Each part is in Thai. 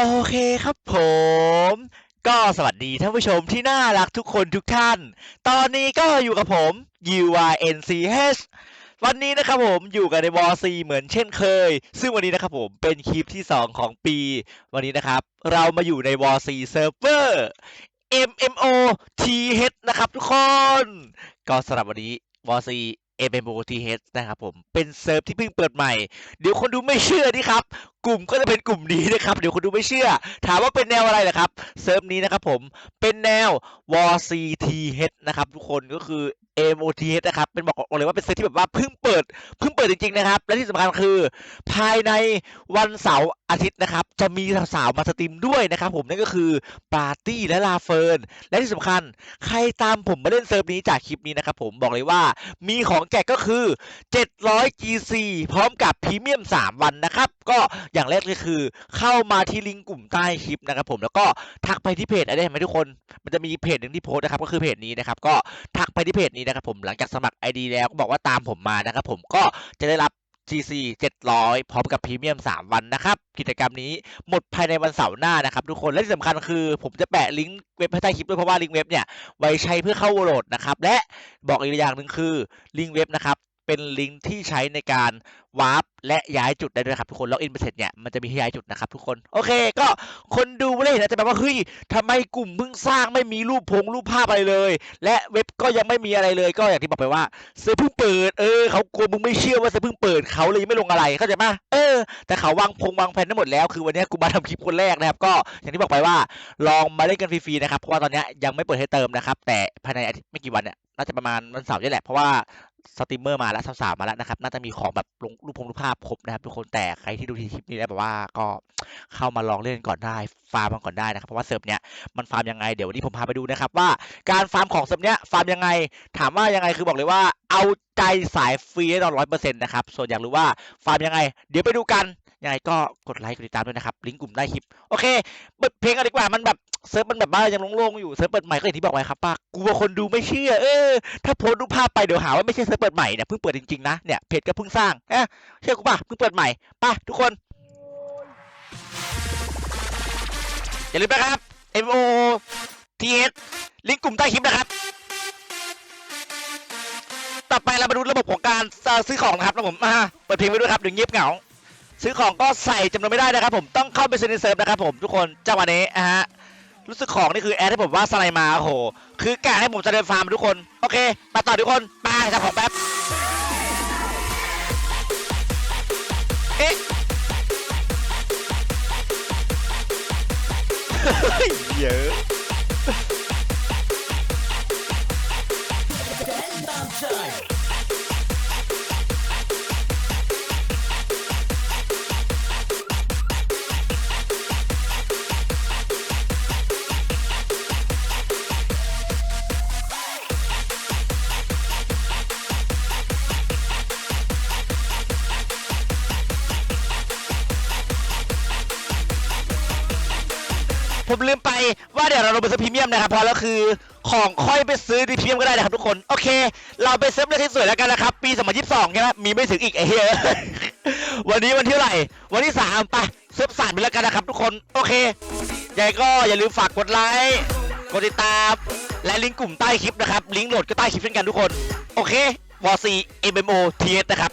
โอเคครับผม ก็สวัสดีท่านผู้ชมที่น่ารักทุกคนทุกท่าน ตอนนี้ก็อยู่กับผม UYNCH วันนี้นะครับผมอยู่กันในวอร์ซีเหมือนเช่นเคย ซึ่งวันนี้นะครับผมเป็นคลิปที่ 2 ของปี วันนี้นะครับ เรามาอยู่ในวอร์ซีเซิร์ฟเวอร์ MMO TH นะครับทุกคน ก็สำหรับวันนี้วอร์ซี MMO TH นะครับผมเป็นเซิร์ฟที่เพิ่งเปิดใหม่ เดี๋ยวคนดูไม่เชื่อนี่ครับกลุ่มก็จะเป็นกลุ่มนี้นะครับ เดี๋ยวคนดูไม่เชื่อ ถามว่าเป็นแนวอะไรเหรอครับ เซิร์ฟนี้นะครับผม เป็นแนว WCTH นะครับทุกคนก็คือ MOTH นะครับ เป็นบอกเลยว่าเป็นเซิร์ฟที่แบบว่าเพิ่งเปิด เพิ่งเปิดจริงๆนะครับ และที่สำคัญคือ ภายในวันเสาร์อาทิตย์นะครับ จะมีสาวๆมาสตรีมด้วยนะครับผมนั่นก็คือปาร์ตี้และลาเฟิร์น และที่สำคัญใครตามผมมาเล่นเซิร์ฟนี้จากคลิปนี้นะครับผมบอกเลยว่ามีของแจกก็คือ 700 GC พร้อมกับพรีเมียม 3 วันนะครับ ก็อย่างแรกเลยคือ เข้ามาที่ลิงก์กลุ่มใต้คลิปนะครับผมแล้วก็ทักไปที่เพจอะไรเห็นไหมทุกคน มันจะมีเพจหนึ่งที่โพสนะครับก็คือเพจนี้นะครับก็ทักไปที่เพจนี้นะครับผมหลังจากสมัคร ID แล้วก็บอกว่าตามผมมานะครับผมก็จะได้รับ GC 700 พร้อมกับพรีเมียม 3 วันนะครับ กิจกรรมนี้หมดภายในวันเสาร์หน้านะครับทุกคนและที่สำคัญคือ ผมจะแปะลิงก์เว็บให้ใต้คลิปด้วยเพราะว่าลิงก์เว็บเนี่ยไว้ใช้เพื่อเข้าโหลดนะครับ และบอกอีกอย่างหนึ่งคือลิงก์เว็บนะครับ เป็นลิงก์ที่ใช้ในการวาร์ปและย้ายจุดได้ด้วยครับทุกคนล็อกอินไปเสร็จเนี่ยมันจะมีให้ย้ายจุดนะครับทุกคนโอเค ก็คนดูไม่ได้เห็นอาจะแบบว่าเฮ้ยทำไมกลุ่มเพิ่งสร้างไม่มีรูปพงรูปภาพอะไรเลย และเว็บก็ยังไม่มีอะไรเลย ก็อย่างที่บอกไปว่าเซิร์ฟเพิ่งเปิดเออเขากลัวมึงไม่เชื่อว่าเซิร์ฟเพิ่งเปิดเขาเลยไม่ลงอะไรเข้าใจปะเออ แต่เขาวางพงวางแผนทั้งหมดแล้วคือวันนี้กูมาทำคลิปคนแรกนะครับก็อย่างที่บอกไปว่าลองมาเล่นกันฟรีๆนะครับเพราะว่าตอนนี้ยยังไม่เปิดให้เติมนะครับแต่ภายในอาทิตย์ไม่กี่วันเนี่ยน่าจะประมาณวันเสาร์นี่แหละเพราะว่า สตรีมเมอร์มาแล้วสาวๆมาแล้วนะครับ น่าจะมีของแบบลงรูปพงรูปภาพครบนะครับ ทุกคนแต่ใครที่ดูทีคลิปนี้แล้วแบบว่าก็เข้ามาลองเล่นก่อนได้ฟาร์มมันก่อนได้นะครับเพราะว่าเซิร์ฟเนี้ยมันฟาร์มยังไงเดี๋ยววันนี้ผมพาไปดูนะครับ ว่าการฟาร์มของเซิร์ฟเนี้ยฟาร์มยังไง ถามว่ายังไงคือบอกเลยว่า เอาใจสายฟรีแน่นอนร้อยเปอร์เซ็นต์นะครับส่วนอยากรู้ว่าฟาร์มยังไง เดี๋ยวไปดูกัน ยังไงก็กดไลค์กดติดตามด้วยนะครับ ลิงก์กลุ่มใต้คลิป โอเค เปิดเพลงกันดีกว่า มันแบบเซิร์ฟมันแบบว่ายังโล่งๆอยู่ เซิร์ฟเปิดใหม่ก็อย่างที่บอกไว้ครับป้ากลัวคนดูไม่เชื่อ เออ ถ้าโพสต์รูปภาพไปเดี๋ยวหาว่าไม่ใช่เซิร์ฟเปิดใหม่เนี่ย เพิ่งเปิดจริงๆนะ เนี่ยเพจก็เพิ่งสร้างเอ๊ะเชื่อกูป่ะ เพิ่งเปิดใหม่ป่ะทุกคน อย่าลืมนะครับ M O T S ลิงก์กลุ่มใต้คลิปนะครับต่อไปเรามาดูระบบของการซื้อของนะครับแล้วผมอ่าเปิดเพลงไปด้วยครับเดี๋ยวเงียบเหงา ซื้อของก็ใส่จำนวนไม่ได้นะครับผมต้องเข้าไปซื้อในเซิร์ฟนะครับผมทุกคนจังหวะนี้อะฮะรู้สึกของนี่คือแอดให้ผมว่าสไลด์มาโอ้โหคือกะให้ผมจะเดินฟาร์มทุกคนโอเคไปต่อทุกคนไปจับของแป๊บเอ๊ะเยอะ ผมลืมไปว่าเดี๋ยวเราลงไปซื้อพรีเมียมนะครับพราะแล้วคือของค่อยไปซื้อในพรีเมียมก็ได้นะครับทุกคน โอเค เราไปเซิร์ฟเลที่สวยแล้วกันนะครับ ปี 2022ใช่ไหมมีไม่ถึงอีกไอ้เหี้ยวันนี้วันที่เท่าไหร่ วันที่ 3 ไปเซฟสามไปแล้วกันนะครับทุกคน โอเคยังไงก็อย่าลืมฝากกดไลค์กดติดตาม และลิงก์กลุ่มใต้คลิปนะครับ ลิงก์โหลดก็ใต้คลิปเช่นกันทุกคน โอเควอซี MMO TS นะครับ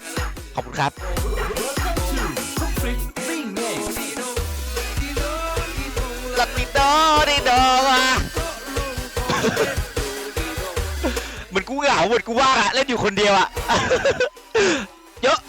ขอบคุณครับ ลาติโดดิโดอะเหมือนกูเหงาเหมือนกูว่างอะเล่นอยู่คนเดียวอะเยอะ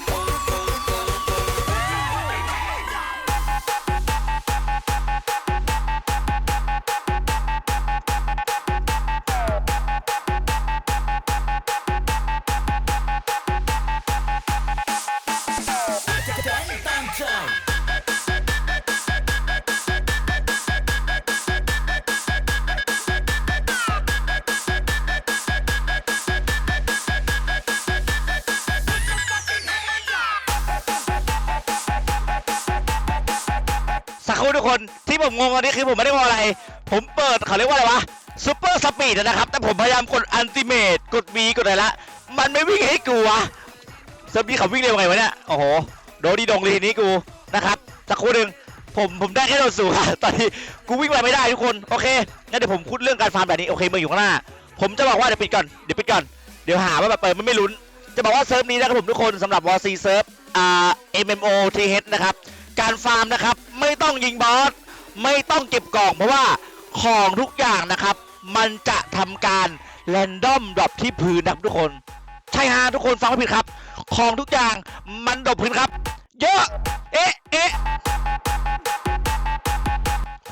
คือผมไม่ได้งงอะไร ผมเปิดเขาเรียกว่าอะไรวะซูเปอร์สปีดนะครับ แต่ผมพยายามกดอันติเมตกด V กดอะไรละ มันไม่วิ่งให้กูวะเซิร์ฟนี้เขาวิ่งเร็วไงวะเนี่ย โอ้โห โดดีดงเลยทีนี้กูนะครับสักครู่หนึ่งผมผมได้แค่โดดสูงค่ะตอนนี้กูวิ่งไปไม่ได้ทุกคน โอเค งั้นเดี๋ยวผมพูดเรื่องการฟาร์มแบบนี้ โอเคมืองอยู่ข้างหน้า ผมจะบอกว่าเดี๋ยวปิดก่อน เดี๋ยวปิดก่อน เดี๋ยวหาว่าแบบเปิดมันไม่ลุ้น จะบอกว่าเซิร์ฟนี้นะครับผมทุกคนสำหรับวอซีเซิร์ฟอ่า MMO TH นะครับ การฟาร์มนะครับไม่ต้องยิงบอส ไม่ต้องเก็บกล่องเพราะว่าของทุกอย่างนะครับ มันจะทำการแรนดอมดรอปที่พื้นนะครับทุกคน ใช่ฮะทุกคนฟังไม่ผิดครับ ของทุกอย่างมันดรอปพื้นครับ เยอะ เอ๊ะเอ๊ะ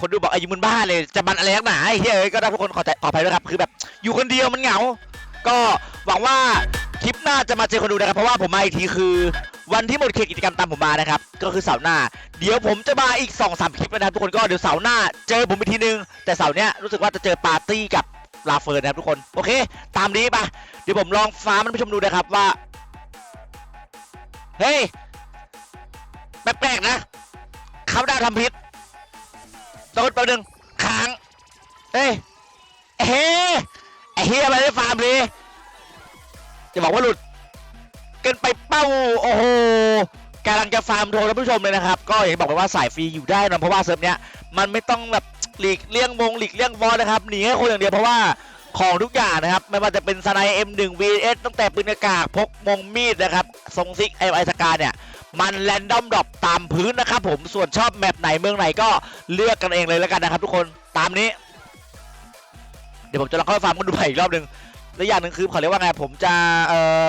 คนดูบอกอายุมึนบ้าเลยจะมันอะไรนักหนาไอ้เฮ้ยก็ได้ทุกคนขอใจขออภัยด้วยครับคือแบบ อยู่คนเดียวมันเหงา ก็หวังว่าคลิปหน้าจะมาเจอคนดูนะครับเพราะว่าผมมาอีกทีคือ วันที่หมดเขตกิจกรรมตามผมมานะครับ ก็คือเสาร์หน้า เดี๋ยวผมจะมาอีก2อสคลิปนะครับทุกคนก็เดี๋ยวเสาร์หน้าเจอผมอีกทีนึง แต่เสาร์เนี้ยรู้สึกว่าจะเจอปาร์ตี้กับลาเฟิร์นนะครับทุกคนโอเค ตามนี้ปะเดี๋ยวผมลองฟ้ามันผู้ชมดูนะครับว่าเฮ้ยแปลกๆนะเขาดาวทำพิษโดนแป๊บนึงค้างเฮ้ยเฮ้ไอ้เฮียมาได้ฟาร์มเลยจะบอกว่าหลุด เกินไปเป้าโอ้โหกำลังจะฟาร์มโทรท่านผู้ชมเลยนะครับ ก็อย่างที่บอกไปว่าสายฟรีอยู่ได้นะเพราะว่าเซิร์ฟเนี้ยมันไม่ต้องแบบหลีกเลี่ยงวงหลีกเลี่ยงวอลนะครับหนีแค่คนอย่างเดียวเพราะว่าของทุกอย่างนะครับ ไม่ว่าจะเป็นสไนเอ็มหนึ่ง VS ตั้งแต่ปืนอากาศพกมงมีดนะครับทรงซิกไอไอสกาเนี่ยมันแรนดอมดรอปตามพื้นนะครับผมส่วนชอบแมปไหนเมืองไหนก็เลือกกันเองเลยแล้วกันนะครับ ทุกคนตามนี้ เดี๋ยวผมจะลองเข้าไปฟาร์มกันดูใหม่อีกรอบหนึ่งและอย่างหนึ่งคือเขาเรียกว่าไงผมจะเอ่อ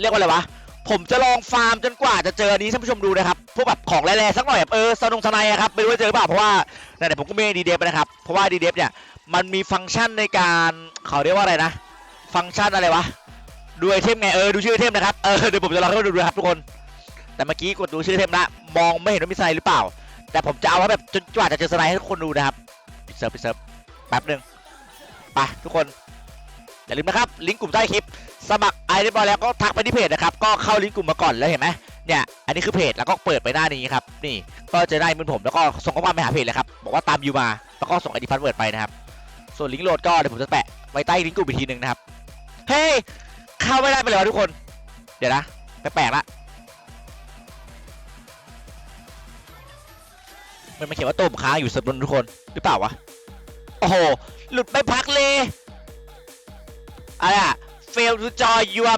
เรียกว่าอะไรวะผมจะลองฟาร์มจนกว่าจะเจออันนี้ท่านผู้ชมดูนะครับพวกแบบของแร่ๆสักหน่อยแบบเออสนงสนอะครับไม่รู้ว่าเจอหรือเปล่าเพราะว่าเนี่ผมก็ไม่ดีเดฟนะครับเพราะว่าดีเดฟเนี่ยมันมีฟังก์ชันในการเขาเรียกว่าอะไรนะ ฟังก์ชันอะไรวะดูไอเทมไงเออดูชื่อไอเทมนะครับเออเดี๋ยวผมจะลองให้าดูดูครับทุกคน แต่เมื่อกี้กดดูชื่อไอเทมละมองไม่เห็นว่ามีสไนหรือเปล่า แต่ผมจะเอาไว้แบบจนกว่าจะเจอสไนให้ทุกคนดูนะครับปิดเซิร์ฟปิดเซิร์ฟแป๊บหนึ่งไปทุกคนอย่าลืมนะครับลิงก์กลุ่มใต้คลิป สมัครไอเรียบร้อยแล้วก็ทักไปที่เพจนะครับ ก็เข้าลิงก์กลุ่มมาก่อนแล้วเห็นไหมเนี่ย อันนี้คือเพจแล้วก็เปิดไปหน้านี้ครับ นี่ ก็จะได้เหมือนผมแล้วก็ส่งข้อความไปหาเพจเลยครับ บอกว่าตามยูมา แล้วก็ส่งไอดีพัสเวิร์ดไปนะครับ ส่วนลิงก์โหลดก็เดี๋ยวผมจะแปะไว้ใต้ลิงก์กลุ่มอีกทีหนึ่งนะครับ เฮ้ย เข้าไม่ได้ไปเลยวะทุกคน เดี๋ยวนะ แปลกๆละมันมาเขียนว่าตุ่มค้างอยู่สับนทุกคนหรือเปล่าวะ โอ้โห หลุดไม่พักเลย อะไรอะ fail to join your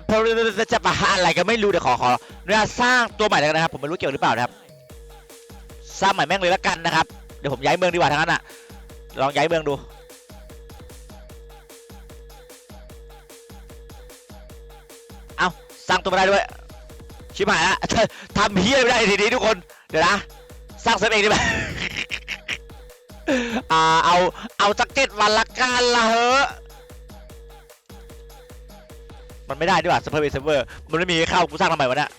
จะปะอะไรก็ไม่รู้เดี๋ยวขอขออนุญาตสร้างตัวใหม่แล้วกันนะครับผมไม่รู้เกี่ยวหรือเปล่านะครับสร้างใหม่แม่งเลยล้วกันนะครับเดี๋ยวผมย้ายเมืองดีกว่าทั้งนั้นอะลองย้ายเมืองดูเอาสร้างตัวไม่ได้ด้วยชิบหายละทำเฮียไม่ได้ทีนี้ทุกคนเดี๋ยวนะสร้างเซิร์ฟเองได้ไหมอ่าเอาเอาสักเจ็ดวันละกันละเฮ้อ มันไม่ได้ด้วยว่ะเซิร์ฟเวอร์เซิร์ฟเวอร์มันไม่มีเข้ากูสร้างทำไมวะเนี่ย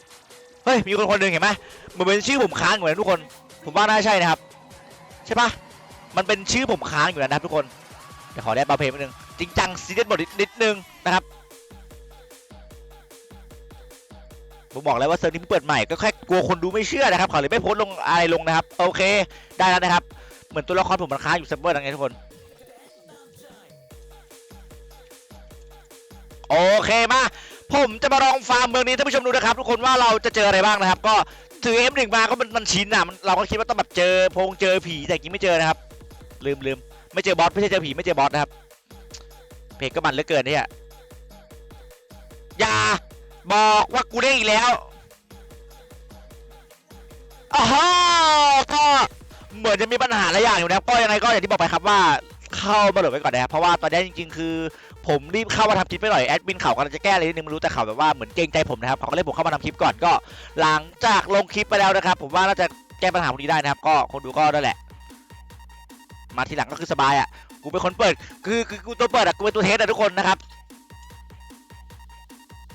เฮ้ยมีคนคนหนึ่งเห็นไหมมันเป็นชื่อผมค้างอยู่นะทุกคน ผมว่าน่าใช่นะครับใช่ปะมันเป็นชื่อผมค้างอยู่นะครับทุกคนเดี๋ยวขอได้บาเพลงนิดนึงจริงจังซีเรียสบทนิดนึงนะครับผมบอกแล้วว่าเซิร์ฟนี้เพิ่งเปิดใหม่ก็แค่กลัวคนดูไม่เชื่อนะครับเขาเลยไม่โพสต์ลงอะไรลงนะครับโอเค ได้แล้วนะครับ เหมือนตัวละครผมมันค้างอยู่เซิร์ฟเวอร์ยังไงทุกคน โอเคมา ผมจะมาลองฟาร์มเมืองนี้ท่านผู้ชมดูนะครับ ทุกคนว่าเราจะเจออะไรบ้างนะครับ ก็ถือ F1 มาก็มันมันชินอะมันเราก็คิดว่าต้องแบบเจอพงเจอผีแต่จริงไม่เจอนะครับ ลืมลืมไม่เจอบอสไม่ใช่เจอผีไม่เจอบอสนะครับ เพจก็มันเหลือเกินเนี่ยอย่าบอกว่ากูได้อีกแล้วอ้าวก็เหมือนจะมีปัญหาหลายอย่างอยู่นะครับก็ยังไงก็อย่างที่บอกไปครับว่าเข้ามาโหลดไว้ก่อนนะครับเพราะว่าตอนนี้จริง ๆ คือ ผมรีบเข้ามาทำคลิปไปหน่อยแอดมินเขากำลังจะแก้อะไรนิดนึงไม่รู้แต่เขาแบบว่าเหมือนเกรงใจผมนะครับเขาก็เลยผมเข้ามาทำคลิปก่อนก็ หลังจากลงคลิปไปแล้วนะครับ ผมว่าน่าจะแก้ปัญหาพวกนี้ได้นะครับ ก็คนดูก็นั่นแหละ มาทีหลังก็คือสบายอะกูเป็นคนเปิด คือคือกูตัวเปิดอะกูเป็นตัวเทสอะทุกคนนะครับ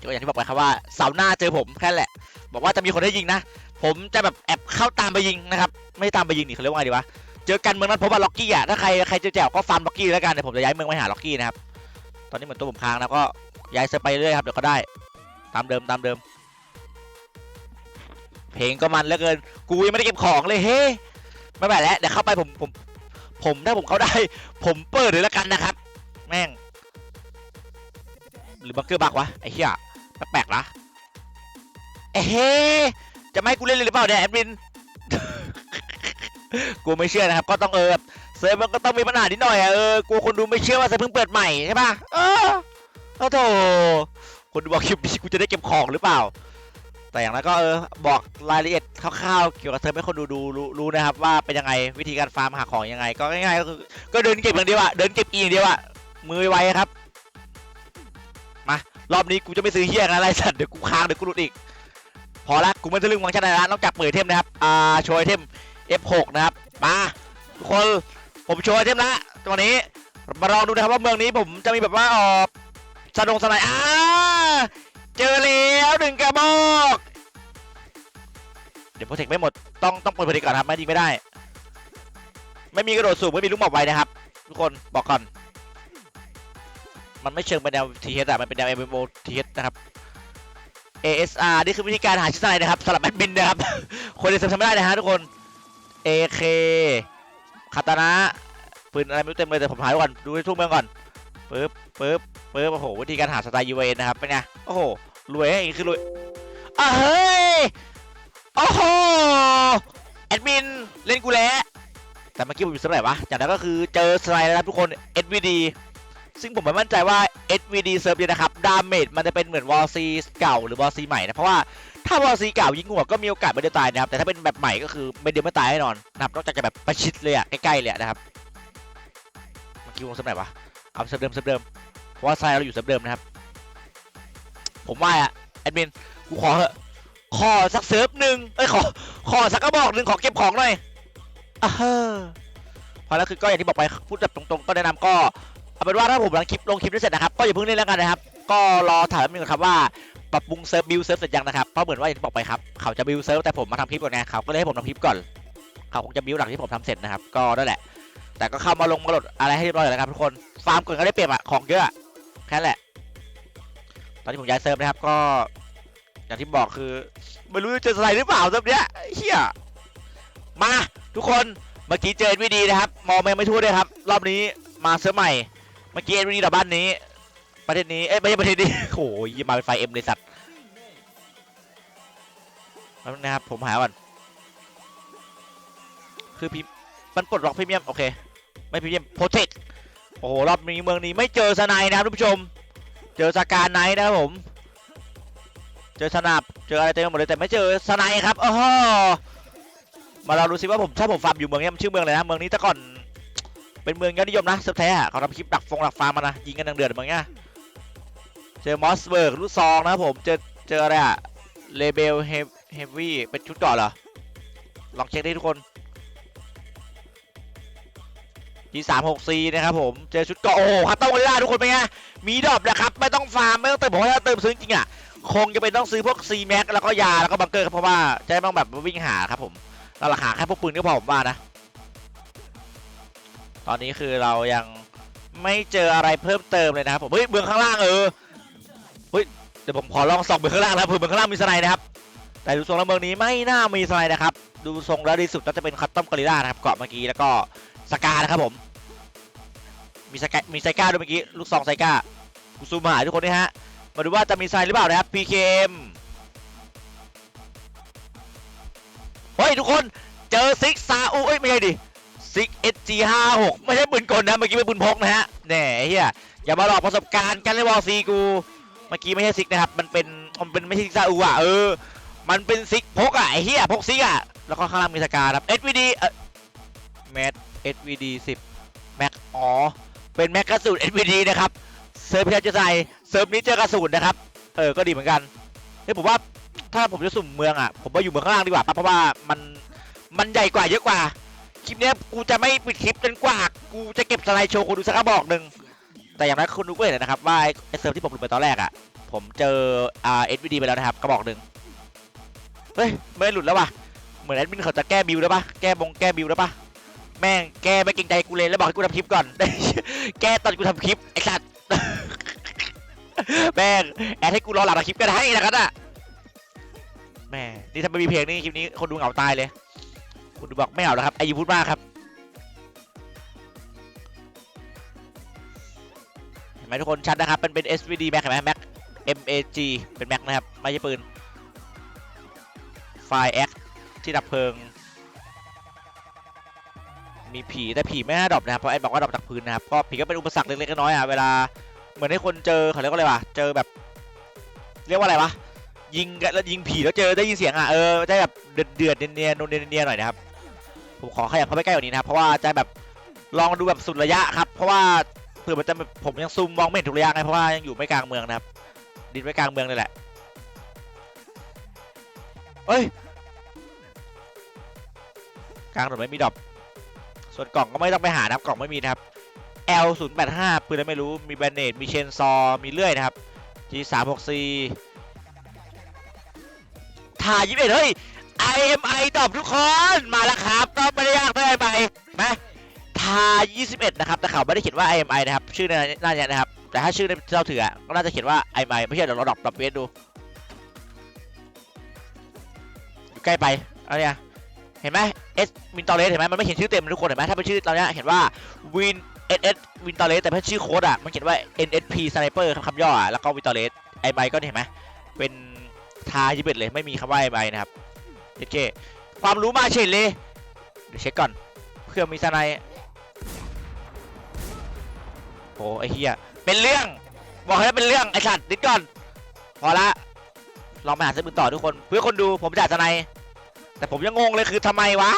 ก็อย่างที่บอกไปครับว่าเสาร์หน้าเจอผมแค่แหละ บอกว่าจะมีคนได้ยิงนะ ผมจะแบบแอบเข้าตามไปยิงนะครับ ไม่ตามไปยิงนี่เขาเรียกว่าไงดีวะ เจอกันเมืองนั้นพบว่าล็อกกี้อะ ถ้าใครใครเจอแจวก็ฟาร์มล็อกกี้แล้วกันเดี๋ยวผมจะย้ายเมืองไปหาล็อกกี้นะครับ อนนี้เหมือนตัวผมค้างแล้วก็ย้ายเซิร์ไปเรื่อยครับเดี๋ยวก็ได้ ตามเดิมตามเดิม เพลงก็มันเหลือเกิน กูยังไม่ได้เก็บของเลยเฮ้ไม่เป็นไรแล้วเดี๋ยวเข้าไปผมผม ผมถ้าผมเข้าได้ ผมเปิดเลยล้วกันนะครับ แม่ง หรือบักเกอร์บักวะไอ้เหี้ยแปลกๆนะเอ้เฮ้จะไม่ให้กูเล่นเลยหรือเปล่าเนี่ยแอดมิน กูไม่เชื่อนะครับ ก็ต้องเออแบบ เซิร์ฟมันก็ต้องมีปัญหานิดหน่อยอะเออกูคนดูไม่เชื่อว่าเซิร์ฟเพิ่งเปิดใหม่ใช่ปะเออโอ้โถคนดูบอกคลิปนี้กูจะได้เก็บของหรือเปล่า แต่อย่างนั้นก็เออบอกรายละเอียดคร่าวๆเกี่ยวกับเซิร์ฟให้คนดูดูรู้นะครับ ว่าเป็นยังไงวิธีการฟาร์มหาของยังไง ก็ง่ายๆก็คือก็เดินเก็บอย่างเดียวอะเดินเก็บอีอย่างเดียวอะมือไวครับมารอบนี้กูจะไม่ซื้อเฮียนะไรสัตว์เดี๋ยวกูค้างเดี๋ยวกูหลุดอีกพอละกูไม่ทะลึ่งวังชันอะไรละนอกจากเปิดเทมนะครับอ่าโชว์ไอเทม F6 นะครับมาทุกคน ผมโชว์ไอเทมละตัวนี้มาลองดูนะครับว่าเมืองนี้ผมจะมีแบบว่าออกสนงสนายอ่าเจอแล้วหนึ่งกระบอกเดี๋ยวโปรเทคไม่หมดต้องต้องเปิดโปรเทคก่อนครับไม่ยิงไม่ได้ ไม่มีกระโดดสูงไม่มีลูกหมอบไวนะครับ ทุกคนบอกก่อน มันไม่เชิงเป็นแนว TH อะมันเป็นแนว MMO TH นะครับ ASR นี่คือวิธีการหาชิ้นอะไรนะครับสำหรับแอดมินนะครับ คนเซิร์ฟทำไม่ได้นะฮะทุกคน AK คาตานะปืนอะไรไม่รู้เต็มเลยแต่ผมหาดูก่อนดูให้ทั่วเมืองก่อนปึ๊บปึ๊บปึ๊บโอ้โหวิธีการหาสไตล์ UN นะครับเป็นไงโอ้โหรวยอีกคือรวยอะเฮ้ยโอ้โหแอดมินเล่นกูแล้วแต่เมื่อกี้ผมอยู่เซิร์วะจากนั้นก็คือเจอสไลด์นะครับทุกคน SVD ซึ่งผมไม่มั่นใจว่า SVD เซิร์ฟเนี่ยนะครับ ดาเมจมันจะเป็นเหมือนวอลซีเก่าหรือวอลซีใหม่นะ เพราะว่า ถ้าวอลซีเก่ายิงหัวก็มีโอกาสไม่ได้ตายนะครับ แต่ถ้าเป็นแบบใหม่ก็คือไม่เดียวไม่ตายแน่นอนนะครับนอกจากจะแบบประชิดเลยอะใกล้ๆเลยนะครับเมื่อกี้วงเซิร์ฟไหนวะเอาเซิร์ฟเดิมเซิร์ฟเดิมเพราะว่าไซเราอยู่เซิร์ฟเดิมนะครับ ผมว่าอะแอดมินกูขอเถอะขอสักเซิร์ฟหนึ่งเอ้ยขอขอสักกระบอกหนึ่งขอเก็บของหน่อยอะเฮ้อพอแล้วคือก็อย่างที่บอกไปพูดแบบตรงๆ ก็แนะนำก็เอาเป็นว่าถ้าผมลงคลิปลงคลิปได้เสร็จนะครับก็อย่าเพิ่งเล่นแล้วกันนะครับ ก็รอถามแป๊บนึงครับว่า ปรับปรุงเซิร์ฟบิลเซิร์ฟเสร็จยังนะครับเพราะเหมือนว่าอย่างที่บอกไปครับเขาจะบิลเซิร์ฟแต่ผมมาทำคลิปก่อนไงเขาก็เลยให้ผมทำคลิปก่อนเขาคงจะบิลหลังที่ผมทำเสร็จนะครับก็นั่นแหละ แต่ก็เข้ามาลงมาโหลดอะไรให้เรียบร้อยแล้วครับทุกคนฟาร์มก่อนก็ได้เปรียบอะของเยอะแค่นั้นแหละ ตอนที่ผมย้ายเซิร์ฟนะครับก็ อย่างที่บอกคือไม่รู้จะเจออะไรหรือเปล่าเซิร์ฟเนี้ยเฮียมาทุกคนเมื่อกี้เจอไม่ดีนะครับ มองไม่ทั่วด้วยครับ รอบนี้มาเซิร์ฟใหม่ เมื่อกี้เอ็มนี่ดับบ้านนี้ ประเทศนี้ เอ้ยไม่ใช่ประเทศนี้ โอ้ยมาเป็นไฟเอ็มเลยสัตว์แล้วนะครับ ผมหาก่อนคือพี่มันปลดล็อกพรีเมียม โอเค ไม่พรีเมียมโปรเทคโอ้โห รอบนี้เมืองนี้ไม่เจอสไนนะครับทุกผู้ชม เจอสการไนนะครับผม เจอสนับ เจออะไรเต็มไปหมดเลยแต่ไม่เจอสไนครับโอ้โหมาเราดูซิว่าผมถ้าผมฟาร์มอยู่เมืองนี้มันชื่อเมืองอะไรนะ เมืองนี้แต่ก่อนเป็นเมืองยอดนิยมนะเซิร์ฟแท้เขาทำคลิปดักฟงดักฟาร์มมานะยิงกันดังเดือดเมืองเนี้ย เจอมอสเบิร์กลูกซองนะผม เจอเจออะไรอะเลเบลเฮฟวี่เป็นชุดก่อนเหรอ ลองเช็คได้ทุกคนทีสามหกซีนะครับผม เจอชุดเกาะโอ้โหคัตเตอร์วอลล่าทุกคนเป็นไง มีดอปนะครับ ไม่ต้องฟาร์ม ไม่ต้องเติมผมว่าถ้เติมซื้อจริงอะคงจะเป็นต้องซื้อพวกซีแม็กแล้วก็ยา แล้วก็บังเกอร์ครับ เพราะว่าจะไม่ต้องแบบวิ่งหาครับผมเราราคาแค่พวกปืนก็พอผมว่านะ ตอนนี้คือเรายังไม่เจออะไรเพิ่มเติมเลยนะครับผม เฮ้ยเมืองข้างล่างเออ เฮ้ยเดี๋ยวผมขอลองส่องเมืองข้างล่างนะครับเผื่อเมืองข้างล่างมีสไนด์นะครับ แต่ดูทรงแล้วเมืองนี้ไม่น่ามีสไนด์นะครับ ดูทรงแล้วดีสุดน่าจะเป็นคัตตอมกอริล่านะครับเกาะเมื่อกี้แล้วก็สกานะครับผม มีสกามีไซก้าด้วยเมื่อกี้ลูกซองไซก้ากูซูมาหาทุกคนนี่ฮะ มาดูว่าจะมีไซน์หรือเปล่านะครับ PKM เฮ้ยทุกคนเจอซิกซาอูเอ้ยไม่ใช่ดิซิก SG 5 6ไม่ใช่ปืนกลนะเมื่อกี้เป็นปืนพกนะฮะแหน่เฮียอย่ามาหลอกประสบการณ์กันเลยวอลซีกู เมื่อกี้ไม่ใช่ซิกนะครับ มันเป็นมันเป็นไม่ใช่ซิกซาอูอะเออ มันเป็นซิกพกอะไอ้เฮียพกซิกอะ แล้วก็ข้างล่างมีสกาครับ SVD เอ่อแมท SVD 10แม็กอ๋อ เป็นแม็กกระสุน SVD นะครับ เซิร์ฟที่จะใส่เซิร์ฟนี้เจอกระสุนนะครับ เออ ก็ดีเหมือนกันเฮ้ยผมว่าถ้าผมจะสุ่มเมืองอะ ผมว่าอยู่เมืองข้างล่างดีกว่าปะเพราะว่ามันมันใหญ่กว่าเยอะกว่า คลิปเนี้ยกูจะไม่ปิดคลิปจนกว่า กูจะเก็บสไลด์โชว์คนดูสักกระบอกหนึ่ง แต่อย่างนั้นคุณดูก็เห็นนะครับว่าไอ้ไอ้เซิร์ฟที่ผมหลุดไปตอนแรกอะ ผมเจออ่า SVD ไปแล้วนะครับกระบอกหนึ่งเฮ้ยไม่หลุดแล้วว่ะเหมือนแอดมินเขาจะแก้บิวแล้วปะแก้บงแก้บิวแล้วปะแม่งแก้ไม่เกรงใจกูเลยแล้วบอกให้กูทำคลิปก่อน แก้ตอนกูทำคลิปไอ้สัตว์แม่งแอดให้กูรอหลังคลิปก็ได้นะครับอะแม่นี่ถ้าไม่มีเพลงนี่คลิปนี้คนดูเหงาตายเลยคุณดูบอกไม่เอาแล้วครับไอยุพูดมากครับ ห็นไหมทุกคนชัดนะครับเป็นเป็น SVD Mac เห็นไหม Mac MAG เป็น Mac นะครับไม่ใช่ปืนไฟล์ X ที่ดับเพลิง มีผีแต่ผีไม่น่าดรอปนะครับเพราะไอ้บอกว่าดรอปจากพื้นนะครับก็ผีก็เป็นอุปสรรคเล็กๆน้อยๆอะเวลาเหมือนให้คนเจอเขาเรียกว่าอะไรวะเจอแบบ เรียกว่าอะไรวะยิงแล้วยิงผีแล้วเจอได้ยินเสียงอะเออได้แบบเดือดเดือดเนียนๆนนเนียนๆหน่อยนะครับผมขอขยับเข้าไปใกล้กว่านี้นะครับเพราะว่าจะแบบลองดูแบบสุดระยะครับ เพราะว่า เผื่อมันจะผมยังซูมมองไม่เห็นทุกระยะไงเพราะว่ายังอยู่ไม่กลางเมืองนะครับดินไว้กลางเมืองเลยแหละเอ้ยกลางถนนไม่มีดรอปส่วนกล่องก็ไม่ต้องไปหานะครับกล่องไม่มีนะครับ L 0 8 5 ปืนอะไรไม่รู้มีแบนเนตมีเชนซอมีเลื่อยนะครับ G 3 6 C ถ่ายยิบเอ็ดเฮ้ย IMI ตอบทุกคนมาแล้วครับก็ไม่ได้ยากไม่ได้ไปไหม 21 นะครับ แต่เขาไม่ได้เขียนว่า IMI นะครับ ชื่อในหน้าเนี้ยนะครับ แต่ถ้าชื่อในที่เราถืออะก็น่าจะเขียนว่า IMI ไม่ใช่เดี๋ยวเราดรอปดรอปเวสดู ใกล้ไปอะไรอะเห็นไหม S วินตอเลสเห็นไหมมันไม่เขียนชื่อเต็มทุกคนเห็นไหมถ้าเป็นชื่อเราเนี้ยเห็นว่า Win SS วินตอเลสแต่ถ้าชื่อโค้ดอะมันเขียนว่า NSP Sniper คำย่ออะแล้วก็วินตอเลส IMI ก็เห็นไหมเป็นทา21เลยไม่มีคำว่า IMI นะครับโอเคความรู้มาเฉยเลยเดี๋ยวเช็คก่อนเพื่อมีสไนด์ โอ้ไอ้เหี้ยเป็นเรื่องบอกให้เป็นเรื่องไอ้สัตว์นิดก่อนพอละลองไปหาซื้อปืนต่อทุกคน เพื่อคนดูผมจะสไนแต่ผมยังงงเลยคือทำไมวะ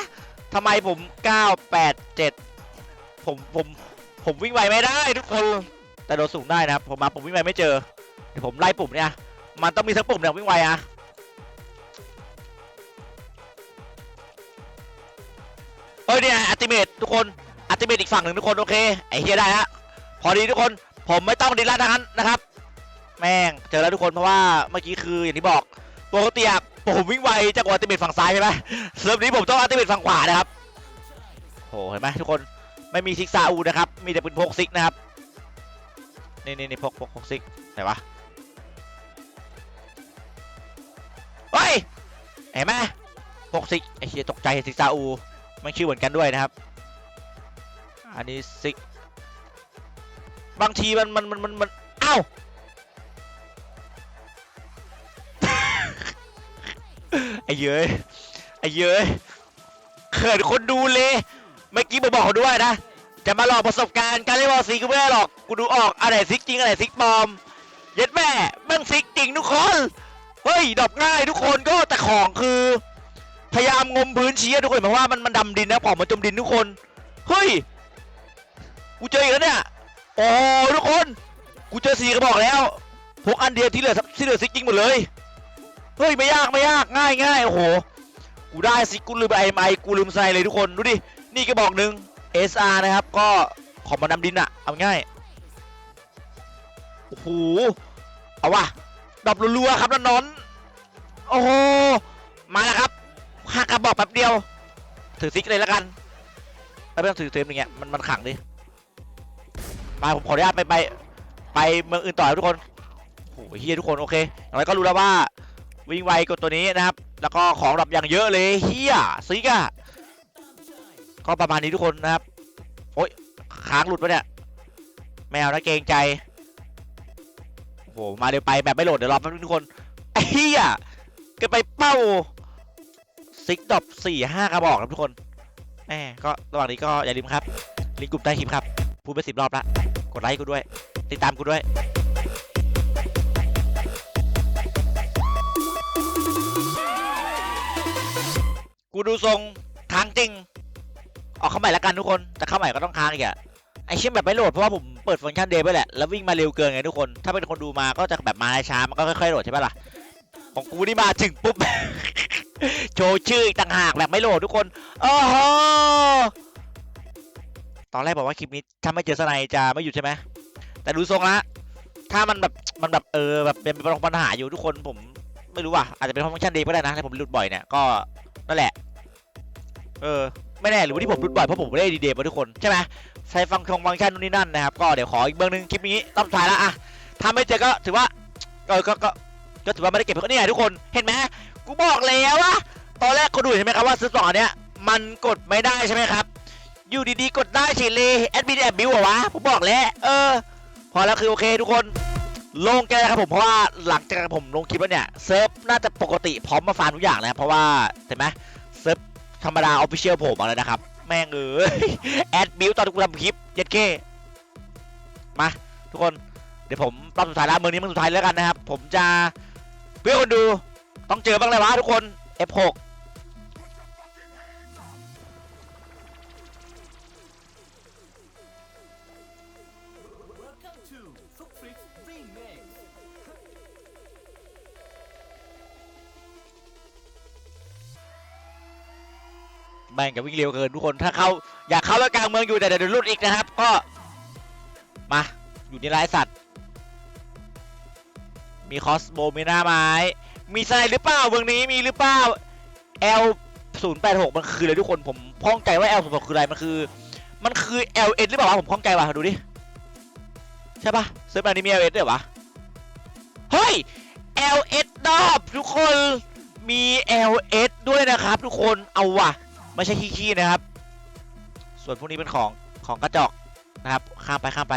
ทำไมผม9 8 7ผมผมผมวิ่งไวไม่ได้ทุกคนแต่โดนสูงได้นะผมมาผมวิ่งไวไม่เจอเดี๋ยวผมไล่ปุ่มเนี่ยมันต้องมีสักปุ่มเนี่ยวิ่งไวอะเอ้ยเนี่ยอัติเมตทุกคนอัติเมตอีกฝั่งหนึ่งทุกคนโอเคไอเฮียได้ฮะ พอดีทุกคนผมไม่ต้องดินละทั้งนั้นนะครับ แม่งเจอแล้วทุกคนเพราะว่าเมื่อกี้คืออย่างที่บอกปกติอะผมวิ่งไวจากอัติเมตฝั่งซ้ายใช่ไหมเซิร์ฟนี้ผมต้องอัติเมตฝั่งขวานะครับโหเห็นไหมทุกคนไม่มีซิกซาอูนะครับมีแต่ปืนพกซิกนะครับนี่นี่นี่พกพกพกซิกไหนวะเฮ้ยเห็นไหมพกซิกไอ้เฮียตกใจซิกซาอูมันชื่อเหมือนกันด้วยนะครับ อันนี้ซิก บางทีมันมันมันมันมันเอ้าไอ้เย้ยไอ้เย้ยเขินคนดูเลยเมื่อกี้ผมบอกเขาด้วยนะ จะมาหลอกประสบการณ์การเล่นบอลซีกูไม่ได้หรอกกูดูออกอะไรซิกจริงอะไรซิกปลอมเย็ดแม่แม่งซิกจริงทุกคนเฮ้ยดอปง่ายทุกคนก็แต่ของคือ พยายามงมพื้นชี้ทุกคนเพราะว่ามันมันดำดินนะของมันจมดินทุกคนเฮ้ยกูเจออีกแล้วเนี่ย โอ้ทุกคน กูเจอสี่กระบอกแล้วพกอันเดียวที่เหลือที่เหลือซิกจริงหมดเลย เฮ้ยไม่ยากไม่ยากง่ายง่ายโอ้โห กูได้ซิกกูลืมไอไมกูลืมใส่เลยทุกคนดูดิ นี่กระบอกหนึ่ง SR นะครับ ก็ของมันดำดินอะเอาง่าย โอ้โห เอาว่ะดอปรัวๆครับนนท์โอ้โห มาแล้วครับหักกระบอกแป๊บเดียว ถือซิกเลยแล้วกันแล้วไม่ต้องถือเซฟอย่างเงี้ยมันมันขังดิ มาผมขออนุญาตไปไปไปเมืองอื่นต่อครับทุกคนโอ้เฮียทุกคนโอเคอย่างไรก็รู้แล้วว่าวิ่งไวกดตัวนี้นะครับ แล้วก็ของดรอปอย่างเยอะเลยเฮียซิกอะก็ประมาณนี้ทุกคนนะครับโอ้ยค้างหลุดปะเนี่ยแมวนะเกรงใจโอ้โหมาเดี๋ยวไปแบบไม่โหลดเดี๋ยวรอแป๊บนึงทุกคนไอ้เหี้ยก็ไปเป้าซิกดอบสี่ห้ากระบอกนะทุกคนแหมก็ระหว่างนี้ก็อย่าลืมครับลิงก์กลุ่มใต้คลิปครับ พูดไปสิบรอบละ กดไลค์กูด้วย ติดตามกูด้วยกูดูทรงทางจริง ออกเข้าใหม่แล้วกันทุกคน แต่เข้าใหม่ก็ต้องค้างอีกอะไอเชื่อมแบบไม่โหลด เพราะว่าผมเปิดฟังก์ชันเดย์ไปแหละ แล้ววิ่งมาเร็วเกินไงทุกคน ถ้าเป็นคนดูมาก็จะแบบมาช้า มันก็ค่อยๆโหลดใช่ปะล่ะ ของกูนี่มาถึงปุ๊บ โชว์ชื่อต่างหากแบบไม่โหลดทุกคน โอ้โห ตอนแรกบอกว่าคลิปนี้ถ้าไม่เจอสไนจะไม่หยุดใช่ไหมแต่ดูทรงละถ้ามันแบบมันแบบเออแบบเป็นปัญหาอยู่ทุกคนผมไม่รู้ว่ะอาจจะเป็นฟังก์ชันเดย์ก็ได้นะที่ผมหลุดบ่อยเนี่ยก็นั่นแหละ เออไม่แน่หรือว่าที่ผมหลุดบ่อยเพราะผมไม่ได้ดีเดย์มาทุกคนใช่ไหมใช้ฟังก์ฟังก์ชันนู่นนี่นั่นนะครับก็เดี๋ยวขออีกเบื้องหนึงคลิปนี้ต้องถ่ายละอะถ้าไม่เจอก็ถือว่าเออก็ก็ก็ถือว่าไม่ได้เก็บเพราะนี่ไงทุกคนเห็นไหมกูบอกแล้วว่าตอนแรกคุณดูเห็นไหมครับว่าซื้อต่อเนี้ยมันกดไม่ได้ใช่ไหมครับ อยู่ดีๆ กดได้เฉยเลยแอดมินแอบบิวเหรอวะ ผมบอกแล้ว เออ พอแล้วคือโอเคทุกคนลงแกนครับผมเพราะว่าหลังจากผมลงคลิปแล้วเนี่ยเซิร์ฟน่าจะปกติพร้อมมาฟาร์มทุกอย่างแล้วเพราะว่าเห็นไหมเซิร์ฟธรรมดาออฟฟิเชียลผมมาแล้วนะครับ แม่งเอ้ยแอดบิวตอนกูทำคลิปเย็ดเก้มาทุกคนเดี๋ยวผมรอบสุดท้ายแล้วเมืองนี้เมืองสุดท้ายแล้วกันนะครับ ผมจะเพื่อคนดูต้องเจอบ้างเลยวะทุกคน F6 แม่งจะวิ่งเร็วเกินทุกคนถ้าเข้าอยากเข้าแล้วกลางเมืองอยู่แต่เดี๋ยวหลุดอีกนะครับ ก็มาอยู่ในรายสัตว์ มีคอสโบมีหน้าไม้มีสไนหรือเปล่าเมืองนี้มีหรือเปล่า L 0 8 6มันคืออะไรทุกคนผมพ้องใจว่า L 0 6คืออะไรมันคือ มันคือ L S หรือเปล่าวะผมพ้องใจว่ะดูดิใช่ปะเซิร์ฟอันนี้มี L S ด้วยวะเฮ้ย L S ดอบทุกคนมี L S ด้วยนะครับ ทุกคนเอาว่ะ ไม่ใช่ขี้ๆนะครับ ส่วนพวกนี้เป็นของของกระจกนะครับ ข้ามไปข้ามไป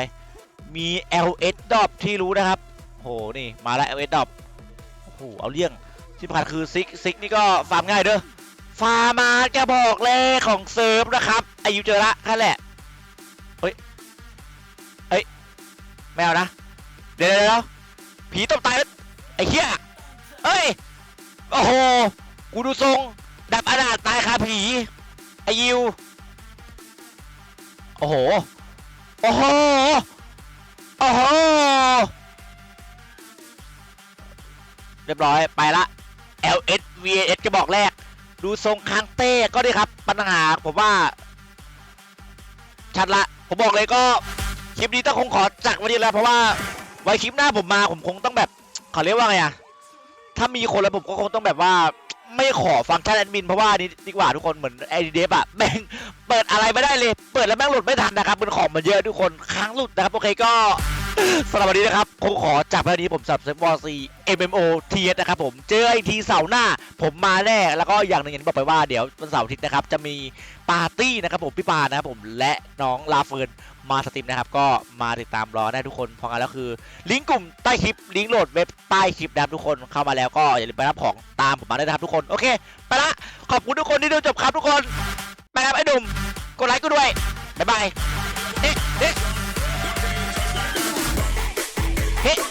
มี LS ดอบที่รู้นะครับ โห นี่มาแล้ว LS ดอบโอ้โห เอาเรื่องที่ผ่านคือซิกซิกนี่ก็ฟาร์มง่ายเด้อ ฟาร์มาจะบอกเลยของเซิร์ฟนะครับ อายุเจอละแค่แหละ เฮ้ย เฮ้ยไม่เอานะ เดี๋ยวเดี๋ยวผีตบตายแล้วไอ้เหี้ยเฮ้ย โอ้โห กูดูทรง ดับอนาถตายคาผีไอยิว โอ้โห โอ้โห โอ้โห เรียบร้อยไปละ LS VS จะบอกแรก ดูทรงคางเต้ก็ได้ครับ ปัญหาผมว่า ชัดละ ผมบอกเลยก็คลิปนี้ต้องคงขอจักไวันนี้แล้ว เพราะว่าไว้คลิปหน้าผมมาผมคงต้องแบบเขาเรียกว่าไงอะถ้ามีคนแล้วผมก็คงต้องแบบว่า ไม่ขอฟังก์ชันแอดมินเพราะว่านี่ดีกว่าทุกคนเหมือนไอเดฟอะแม่งเปิดอะไรไม่ได้เลย เปิดแล้วแม่งหลุดไม่ทันนะครับมันของมันเยอะทุกคนค้างหลุดนะครับโอเคก็สำหรับวันนี้นะครับผมขอจับวันนี้ผมสับเซฟวอร์ซี MMO TS นะครับผมเจออีกทีเสาร์หน้า ผมมาแน่แล้วก็อย่างหนึ่งอย่างที่บอกไปว่าเดี๋ยววันเสาร์อาทิตย์นะครับจะมีปาร์ตี้นะครับผมพี่ปานะครับผมและน้องลาเฟิร์น มาสตรีมนะครับ ก็มาติดตามรอได้ทุกคนพราะงั้นแล้วคือ ลิงก์กลุ่มใต้คลิป ลิงก์โหลดเว็บใต้คลิปนะครับทุกคนเข้ามาแล้วก็อย่าลืมไปรับของตามผมมาได้นะครับทุกคนโอเค ไปละขอบคุณทุกคนที่ดูจบครับทุกคนไปครับไอ้ดุ่มกดไลค์กูด้วยบ๊ายบายเฮ้เฮ้